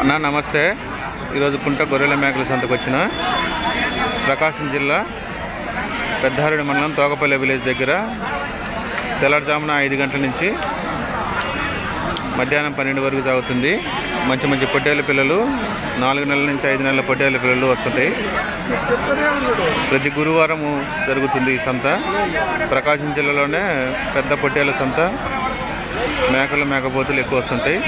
అన్న నమస్తే. ఈరోజు కుంట గొర్రెల మేకల సంతకు వచ్చిన ప్రకాశం జిల్లా పెద్దారెడ్డి మండలం తోకపల్లి విలేజ్ దగ్గర తెల్లవారుజామున ఐదు గంటల నుంచి మధ్యాహ్నం పన్నెండు వరకు సాగుతుంది. మంచి మంచి పొట్టేల పిల్లలు నాలుగు నెలల నుంచి ఐదు నెలల పొట్టేల పిల్లలు వస్తుంటాయి. ప్రతి గురువారము జరుగుతుంది ఈ సంత. ప్రకాశం జిల్లాలోనే పెద్ద పొట్టేల సంత. మేకలు మేకపోతులు ఎక్కువ వస్తుంటాయి.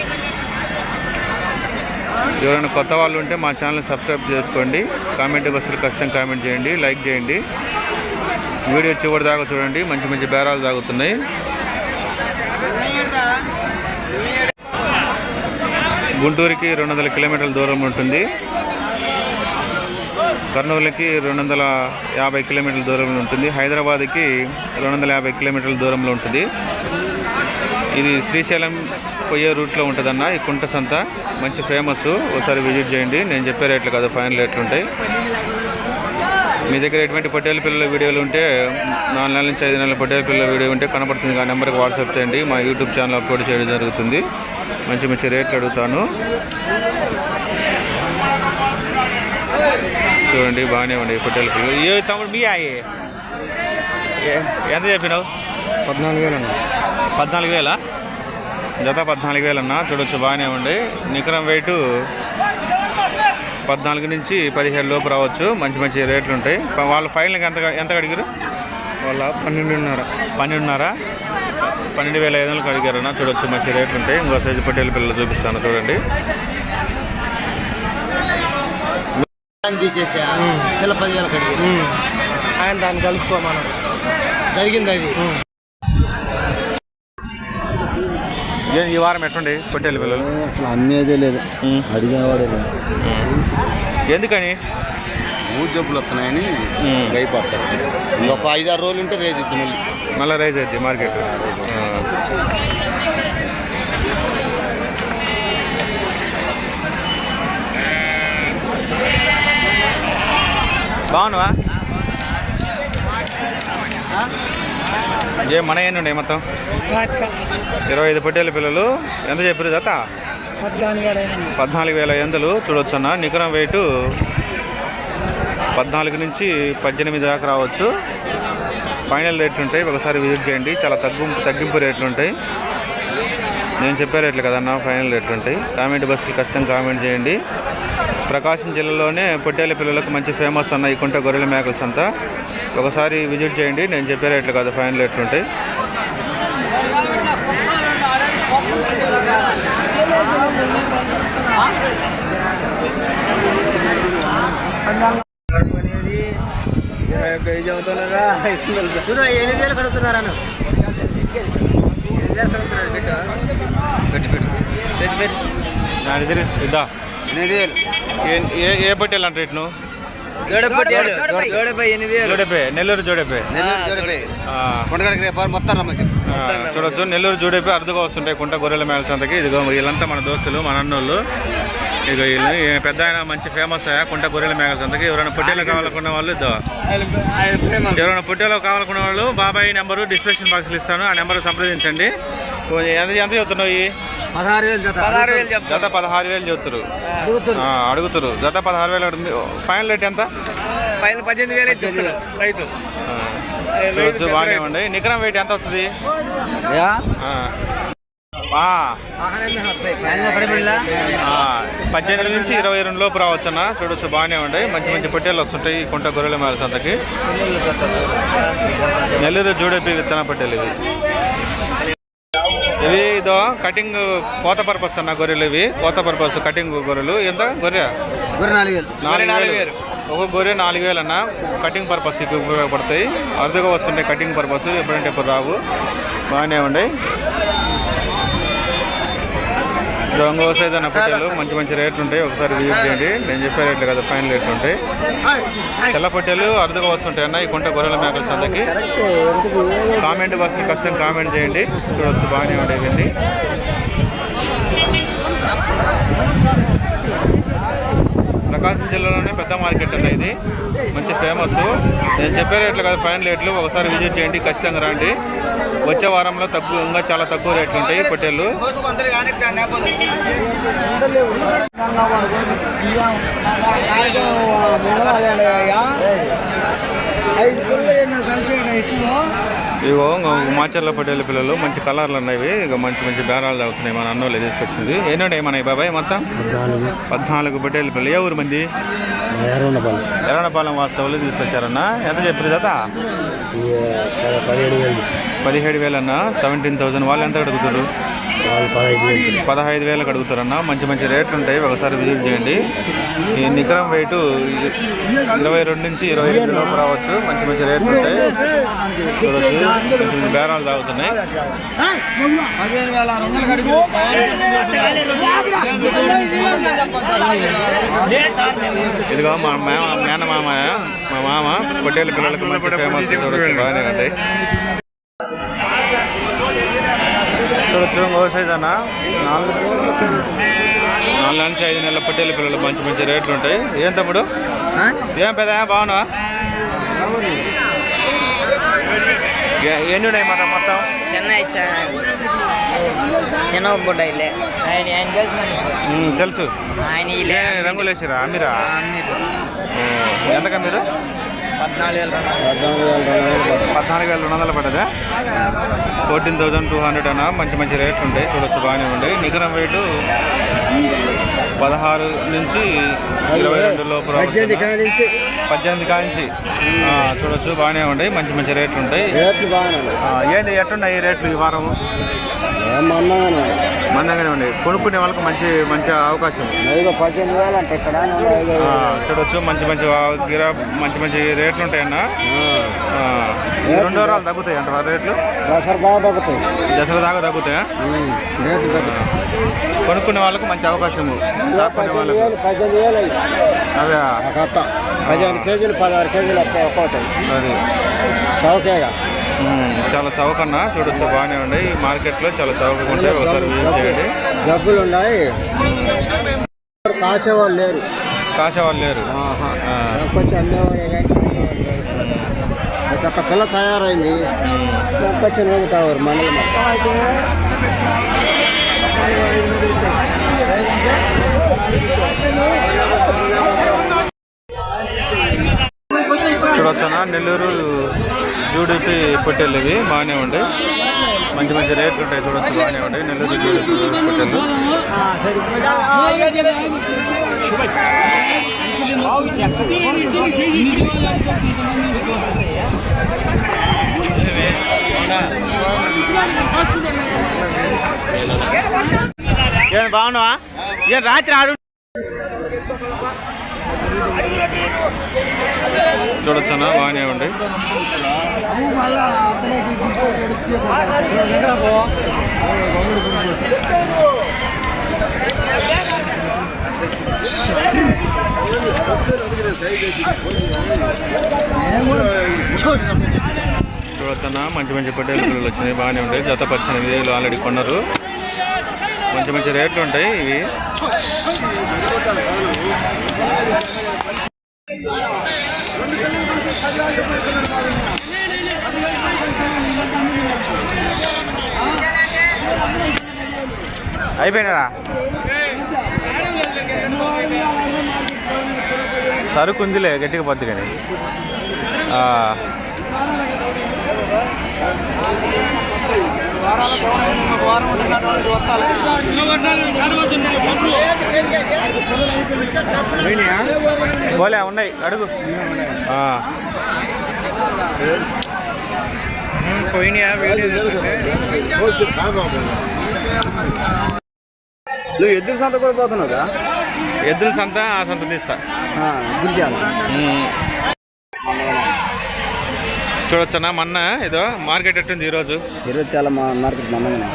ఎవరైనా కొత్త వాళ్ళు ఉంటే మా ఛానల్ సబ్స్క్రైబ్ చేసుకోండి. కామెంట్ బస్సులు ఖచ్చితంగా కామెంట్ చేయండి లైక్ చేయండి. వీడియో చివరి దాకా చూడండి మంచి మంచి బేరాలు తాగుతున్నాయి. గుంటూరుకి రెండు వందల కిలోమీటర్ల దూరం ఉంటుంది. కర్నూలుకి రెండు వందల యాభై కిలోమీటర్ల దూరంలో ఉంటుంది. హైదరాబాద్కి రెండు వందల యాభై కిలోమీటర్ల దూరంలో ఉంటుంది. ఇది శ్రీశైలం పోయే రూట్లో ఉంటుందన్న ఈ కుంట సంత. మంచి ఫేమస్ ఒకసారి విజిట్ చేయండి. నేను చెప్పే రేట్లు కాదు ఫైనల్ రేట్లు ఉంటాయి. మీ దగ్గర ఎటువంటి పొట్టేల పిల్లల వీడియోలు ఉంటే నాలుగు నెలల నుంచి ఐదు నెలల పొట్టేల పిల్లల వీడియో ఉంటే కనబడుతుంది ఆ నెంబర్కి వాట్సాప్ చేయండి. మా యూట్యూబ్ ఛానల్ అప్లోడ్ చేయడం జరుగుతుంది. మంచి మంచి రేట్లు అడుగుతాను. చూడండి బాగానే ఉన్నాయి పొట్టేల పిల్లలు. ఏ తమ్ముడు మీ అయ్యి ఎంత చెప్పినావు? పద్నాలుగు వేలు పద్నాలుగు వేల? జత పద్నాలుగు వేలు అన్న చూడొచ్చు బాగానే ఉండి నికరం వెయిట్ పద్నాలుగు నుంచి పదిహేడు లోపు రావచ్చు. మంచి మంచి రేట్లు ఉంటాయి. వాళ్ళ ఫైనల్కి ఎంత ఎంత అడిగారు వాళ్ళ పన్నెండున్నర. పన్నెండున్నర. పన్నెండు వేల ఐదు వందలకు అడిగారు అన్న చూడొచ్చు మంచి రేట్లు ఉంటాయి. ఇంకో సైజు పట్టేల పిల్లలు చూపిస్తాను చూడండి. తీసేసా. పిల్ల ఆయన దాన్ని కలుపుకోమను జరిగింది అది. ఈ వారం ఎట్లుండి పొట్టేల పిల్లలు? అసలు అమ్మేదే లేదు. అడిగేవాడే లేదు. ఎందుకని? ఊరు జబ్బులు వస్తున్నాయని. భయపడతారు. ఇంకొక ఐదారు రోజులు ఉంటే రేజ్ ఇద్ది మళ్ళీ. మళ్ళీ రైజ్ అవుద్ది మార్కెట్. బాగున్నావా? ఏ మన ఎన్ని ఉన్నాయి మొత్తం? ఇరవై ఐదు పొట్టేల పిల్లలు. ఎంత చెప్పారు జత? పద్నాలుగు వేల ఎందలు చూడొచ్చన్న నికరం వెయిట్ పద్నాలుగు నుంచి పద్దెనిమిది దాకా రావచ్చు. ఫైనల్ రేట్లు ఉంటాయి. ఒకసారి విజిట్ చేయండి. చాలా తగ్గింపు తగ్గింపు రేట్లు ఉంటాయి. నేను చెప్పే రేట్లు కదన్నా ఫైనల్ రేట్లు ఉంటాయి. కామెంట్ బస్సులు ఖచ్చితంగా కామెంట్ చేయండి. ప్రకాశం జిల్లాలోనే పొట్టేల పిల్లలకు మంచి ఫేమస్ అన్న ఈ కుంట గొర్రెల మేకల్స్ అంతా. ఒకసారి విజిట్ చేయండి నేను చెప్పే రేట్లు కాదు ఫైనల్ రేట్లు ఉంటాయి చూడు ఎనిమిది వేలు కడుగుతున్నారు అన్న ఎనిమిది వేలు కడుగుతున్నారు? పెట్టు. పెట్టు పెట్టు. నా ఎదురు ఇద్దా. ఎనిమిది వేలు. ఏ- ఏ ఏ పొట్టేలు అంటే రేట్లు జోడపై ఎనిమిది వేలు. జోడెపే నెల్లూరు జోడెపే. చూడొచ్చు. నెల్లూరు జోడెపే అరుదుగా వస్తుంటాయి. కుంట గొర్రెల మేల సంతకి. ఇదిగో వీళ్ళంతా మన దోస్తులు మన అన్నోళ్ళు. ఇక వీళ్ళు. పెద్ద ఆయన మంచి ఫేమస్ అయ్యా కుంట గొర్రెల మేకల సంతకి. ఎవరైనా పొట్టేలు కావాలనుకున్న వాళ్ళు ఇద్దో. ఎవరైనా పొట్టేలో కావాలనుకున్న వాళ్ళు బాబాయ్ నెంబరు డిస్క్రిప్షన్ బాక్స్లో ఇస్తాను. ఆ నెంబర్ సంప్రదించండి. ఎంత ఎంత చెప్తున్నావు పదహారు వేలు జత. పదహారు వేలు జత పదహారు వేలు చెప్తారు అడుగుతారు. జత పదహారు వేలు ఫైనల్ రేట్ ఎంత? పైన పద్దెనిమిది వేలు రైతు. చూడొచ్చు బాగానే ఉండి నికరం వెయిట్ ఎంత వస్తుంది? పద్దెనిమిది నుంచి ఇరవై రెండు లోపు రావచ్చు అన్న చూడొచ్చు బాగానే ఉంటాయి మంచి మంచి పొట్టేలు వస్తుంటాయి. కుంట గొర్రెల మేల సంతకి. నెల్లూరు జూడేపి విత్తన పొట్టేలు ఇవి. ఇదో కటింగ్ కోత పర్పస్ అన్న గొర్రెలు ఇవి. కోత పర్పస్ కటింగ్ గొర్రెలు. ఎంత గొర్రె? గురి నాలుగు వేలు. నాలుగు వేలు. ఒక గొర్రె నాలుగు వేలు అన్న. కటింగ్ పర్పస్ ఉపయోగపడతాయి. అరుదుగా వస్తుంటాయి కటింగ్ పర్పస్ ఎప్పుడంటే ఎప్పుడు రావు. బాగానే ఉన్నాయి. దొంగ సైజ్ అన్న పొట్టేలు మంచి మంచి రేట్లు ఉంటాయి. ఒకసారి విజిట్ చేయండి. నేను చెప్పే రేట్లు కదా ఫైనల్ రేట్లు ఉంటాయి. తెల్ల పొట్టేలు అరుదుగా వస్తుంటాయి అన్న ఈ కుంట గొర్రెల మేకల సందకి కామెంట్ బాక్స్ని ఖచ్చితంగా కామెంట్ చేయండి. చూడొచ్చు బాగానే ఉండేవండి ప్రకాశం జిల్లాలోనే పెద్ద మార్కెట్ అన్న ఇది. మంచి ఫేమస్ నేను చెప్పే రేట్లు కాదు ఫైనల్ రేట్లు. ఒకసారి విజిట్ చేయండి ఖచ్చితంగా రండి. వచ్చే వారంలో తక్కువ ఇంకా చాలా తక్కువ రేట్లు ఉంటాయి పొట్టేళ్ళు. ఇగో మాచర్ల పొట్టేళ్ళ పిల్లలు మంచి కలర్లు ఉన్నాయి ఇక మంచి మంచి బేరాలు తాగుతున్నాయి మన అన్నోళ్ళు తీసుకొచ్చింది. ఎన్నున్నాయి మన బాబాయ్ మొత్తం? పద్నాలుగు. పొట్టేళ్ళ పిల్లలు. ఏ ఊరు మంది? ఎర్రనపాలెం వాస్తవులు తీసుకొచ్చారన్న. ఎంత చెప్పారు కదా పదిహేడు వేలు. అన్న సెవెంటీన్ థౌసండ్ వాళ్ళు ఎంత అడుగుతారు పదహైదు వేలు పదహైదు వేలకు అడుగుతారన్న. మంచి మంచి రేట్లు ఉంటాయి ఒకసారి విజిట్ చేయండి. ఈ నికరం వెయిట్ ఇరవై రెండు నుంచి ఇరవై ఐదు లోపు రావచ్చు. మంచి మంచి రేట్లు ఉంటాయి చూడొచ్చు. మంచి బేరాలు తాగుతున్నాయి. ఇదిగో మా మేన మేనమామ మా మామ పొట్టేళ్ళ పిల్లలకు మంచి ఫేమస్ చూడొచ్చు. బాగానే ఉంటాయి సైజ్ అన్న నాలుగు నాలుగు నుంచి ఐదు నెలల పొట్టేళ్ళ పిల్లలు మంచి మంచి రేట్లు ఉంటాయి. ఏం తమ్ముడు? ఏం పెద్ద బాగున్నావా? ఏ- ఎన్ని ఉన్నాయి మాట మొత్తం? చెన్నై చిన్న ఆయన ఆయన తెలుసు. ఆయన రంగులు వేసిరా అమ్మిరా? ఎంతకా మీరు? పద్నాలుగు వేల రెండు వందలు పడ్డదా? ఫోర్టీన్ థౌజండ్ టూ హండ్రెడ్ అన్న మంచి మంచి రేట్లు ఉంటాయి చూడొచ్చు బాగానే ఉంటాయి. నికరం రేటు పదహారు నుంచి ఇరవై రెండు లోపు పద్దెనిమిది ఆ, చూడొచ్చు బాగానే ఉంటాయి మంచి మంచి రేట్లు ఉంటాయి. రేట్లు బాగానే ఏంది ఎట్టున్నాయి ఈ రేట్లు ఈ వారం? మందంగానే ఉన్నాయి. కొనుక్కునే వాళ్ళకి మంచి మంచి అవకాశం. చూడొచ్చు మంచి మంచి గిరా మంచి మంచి రేట్లు ఉంటాయన్న రెండు వారాలు తగ్గుతాయి అంట రేట్లు? దసరా బాగా తగ్గుతాయి. దసరా దాకా తగ్గుతాయి? కొనుక్కునే వాళ్ళకి మంచి అవకాశం ఆ కట్ట. పదిహేను కేజీలు పదహారు కేజీలు ఒక్కోటి అది. చౌకేగా. చాలా చౌకన్నా చూడొచ్చు బాగానే ఉన్నాయి. మార్కెట్లో చాలా చౌకగా ఉంటాయి. ఒకసారి విజిట్ చేయండి. జబ్బులు ఉన్నాయి. కాసేవాళ్ళు లేరు. కాసే వాళ్ళు లేరు. కొంచెం అమ్మేవాడే కానీ కాసేవాళ్ళు ప్రతి ఒక్క పిల్ల తయారైంది. కొంచెం నూగుతావారు మండలం చూడొచ్చునా? నెల్లూరు జూడిపి పొట్టేళ్ళు ఇవి. బాగానే ఉంటాయి మంచి మంచి రేట్లు ఉంటాయి. చూడొచ్చు బాగానే ఉంటాయి నెల్లూరు జూడిపి పొట్టేళ్ళు ఏం బాగున్నావా? ఏం రాత్రి ఆడు చూడొచ్చనా? బాగానే ఉండి చూడొచ్చనా? మంచి మంచి పొట్టేలు పిల్లలు వచ్చినాయి. బాగానే ఉంటాయి జత పద్దెనిమిది వేలు ఆల్రెడీ కొన్నారు. మంచి మంచి రేట్లు ఉంటాయి ఇవి. అయిపోయినారా? సరుకు ఉందిలే గట్టిగా పోద్ది కానీ. పోలే ఉన్నాయి. అడుగు. పోయినాయా? నువ్వు ఎద్దుల సంత కూడా పోతున్నావుగా? ఎద్దుల సంత ఆ సంత తీస్తా. ఉమ్. చూడొచ్చనా? మొన్న ఏదో మార్కెట్ ఎట్టుంది ఈరోజు? ఈరోజు చాలా మా మార్కెట్ మందంగా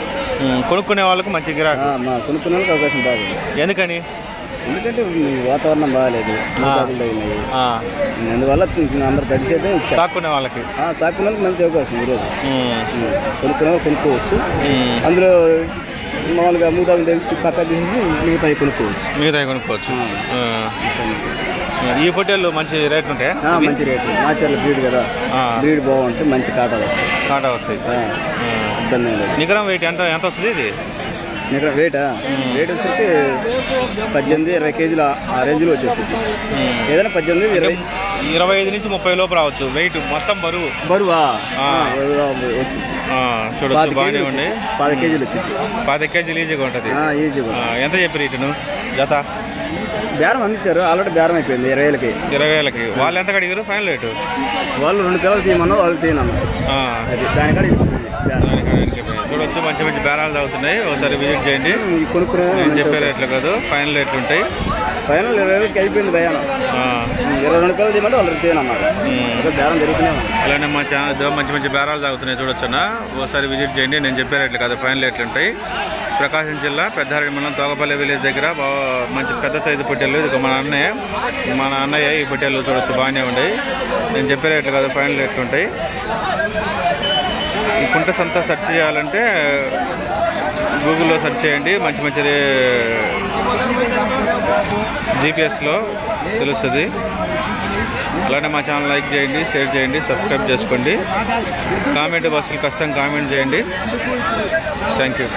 కొనుక్కునే వాళ్ళకు మంచి గిరాకు. కొనుక్కునే వాళ్ళకి అవకాశం బాగుంది ఎందుకని? ఎందుకంటే వాతావరణం బాగాలేదు అందువల్ల అందరు తడిసేదే సాక్కునే వాళ్ళకి. సాకునే వాళ్ళకి మంచి అవకాశం ఈరోజు. కొనుక్కునే వాళ్ళు కొనుక్కోవచ్చు. అందులో మామూలుగా తెచ్చి పక్క తీసి మిగతా కొనుక్కోవచ్చు. మిగతా కొనుక్కోవచ్చు. ఈ పొట్టేళ్ళు మంచి రేట్లు ఉంటాయా? మంచి రేటు మాచర్ల బ్రీడ్ కదా. బ్రీడ్ బాగుంటే మంచి కాటాలు వస్తాయి కాటా వస్తాయి. ఇబ్బంది లేదు. నికరం వెయిట్ ఎంత ఎంత వస్తుంది ఇది? ఇక్కడ వెయిటా వెయిట్ వచ్చేసరికి పద్దెనిమిది ఇరవై కేజీలు ఆ- రేంజ్లో వచ్చేసి ఏదైనా పద్దెనిమిది ఇరవై ఇరవై ఐదు నుంచి ముప్పై లోపు రావచ్చు. వెయిట్ మొత్తం బరువు. బరువా? వచ్చింది ఆ, చూడొచ్చు. బాగానే కేజీలు ఉండి. పాతి కేజీలు వచ్చింది. పాతి కేజీలు ఈజీగా ఉంటుంది. ఆ, ఈజీగా ఎంత చెప్పి రీటును జత? బేరం అందించారు. ఆల్రెడీ బేరం అయిపోయింది ఇరవై వేలకి ఇరవై వేలకి వాళ్ళు ఎంత కడిగారు? Final rate? వాళ్ళు రెండు పిల్లలు తీయమన్నా వాళ్ళు తీయనన్నారు. ఆ, అది దానికాడ. చూడొచ్చు మంచి మంచి బేరాలు తాగుతున్నాయి ఒకసారి విజిట్ చేయండి. కొనుక్కునే నేను చెప్పే రేట్లు కాదు ఫైనల్ రేట్లు ఉంటాయి. ఫైనల్ ఇరవై వేలకి అయిపోయింది భయానం ఆ, ఇరవై రెండు పిల్లలు తీయమంటే వాళ్ళు తీయనన్నారు. బేరం జరుగుతూనే ఉంది. అలానే మా ఛానల్ మంచి మంచి బేరాలు తాగుతున్నాయి చూడొచ్చున్న ఒకసారి విజిట్ చేయండి. నేను చెప్పే రేట్లు కాదు ఫైనల్ రేట్లు ఉంటాయి. ప్రకాశం జిల్లా పెద్దారెడ్డి మండలం తోగపల్లి విలేజ్ దగ్గర బాగా మంచి పెద్ద సైజు పొట్టెలు ఇది మన అన్నయ్య మన అన్నయ్య ఈ పొట్టెలు చూడొచ్చు బాగానే ఉన్నాయి. నేను చెప్పే రేట్లు కాదు ఫైనల్ రేట్లు ఉంటాయి. ఈ కుంట సంత సెర్చ్ చేయాలంటే గూగుల్లో సెర్చ్ చేయండి. మంచి మంచిది జీపీఎస్లో తెలుస్తుంది. అలానే మా ఛానల్ లైక్ చేయండి షేర్ చేయండి సబ్స్క్రైబ్ చేసుకోండి. కామెంట్ బాక్స్లో కష్టం కామెంట్ చేయండి. Thank you